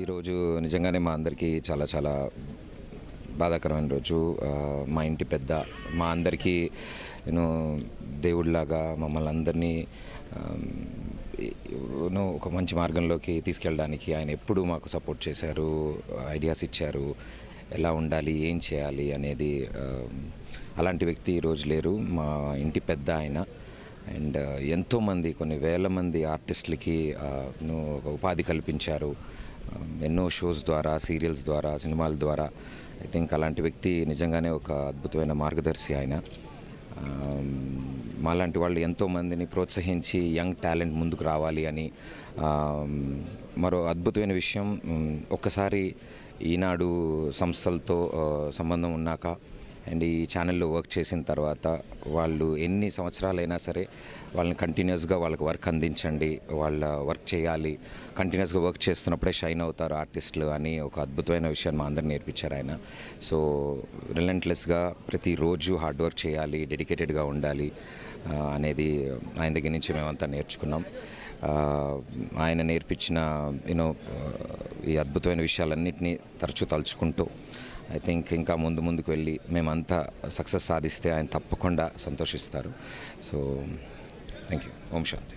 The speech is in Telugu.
ఈరోజు నిజంగానే మా అందరికీ చాలా చాలా బాధాకరమైన రోజు. మా ఇంటి పెద్ద మా అందరికీ నేను దేవుడిలాగా మమ్మల్ని అందరినీ ఒక మంచి మార్గంలోకి తీసుకెళ్ళడానికి ఆయన ఎప్పుడూ మాకు సపోర్ట్ చేశారు ఐడియాస్ ఇచ్చారు. ఎలా ఉండాలి ఏం చేయాలి అనేది అలాంటి వ్యక్తి ఈరోజు లేరు. మా ఇంటి పెద్ద ఆయన. అండ్ ఎంతోమంది కొన్ని వేల మంది ఆర్టిస్టులకి ఒక ఉపాధి కల్పించారు. Um, ఎన్నో షోస్ ద్వారా సీరియల్స్ ద్వారా సినిమాల ద్వారా. ఐ థింక్ అలాంటి వ్యక్తి నిజంగానే ఒక అద్భుతమైన మార్గదర్శి ఆయన. Um, మాలాంటి వాళ్ళు ఎంతోమందిని ప్రోత్సహించి యంగ్ టాలెంట్ ముందుకు రావాలి అని um, మరో అద్భుతమైన విషయం ఒక్కసారి ఈనాడు సంస్థలతో uh, సంబంధం ఉన్నాక అండ్ ఈ ఛానల్లో వర్క్ చేసిన తర్వాత వాళ్ళు ఎన్ని సంవత్సరాలైనా సరే వాళ్ళని కంటిన్యూస్గా వాళ్ళకి వర్క్ అందించండి వాళ్ళ వర్క్ చేయాలి. కంటిన్యూస్గా వర్క్ చేస్తున్నప్పుడే షైన్ అవుతారు ఆర్టిస్టులు అని ఒక అద్భుతమైన విషయాన్ని మా అందరిని నేర్పించారు ఆయన. సో రిలెంట్లెస్గా ప్రతిరోజు హార్డ్ వర్క్ చేయాలి డెడికేటెడ్గా ఉండాలి అనేది ఆయన దగ్గర నుంచి మేమంతా నేర్చుకున్నాం. ఆయన నేర్పించిన యూనో ఈ అద్భుతమైన విషయాలన్నింటినీ తరచూ తలుచుకుంటూ ఐ థింక్ ఇంకా ముందు ముందుకు వెళ్ళి మేమంతా సక్సెస్ సాధిస్తే ఆయన తప్పకుండా సంతోషిస్తారు. So thank you Om Shanti.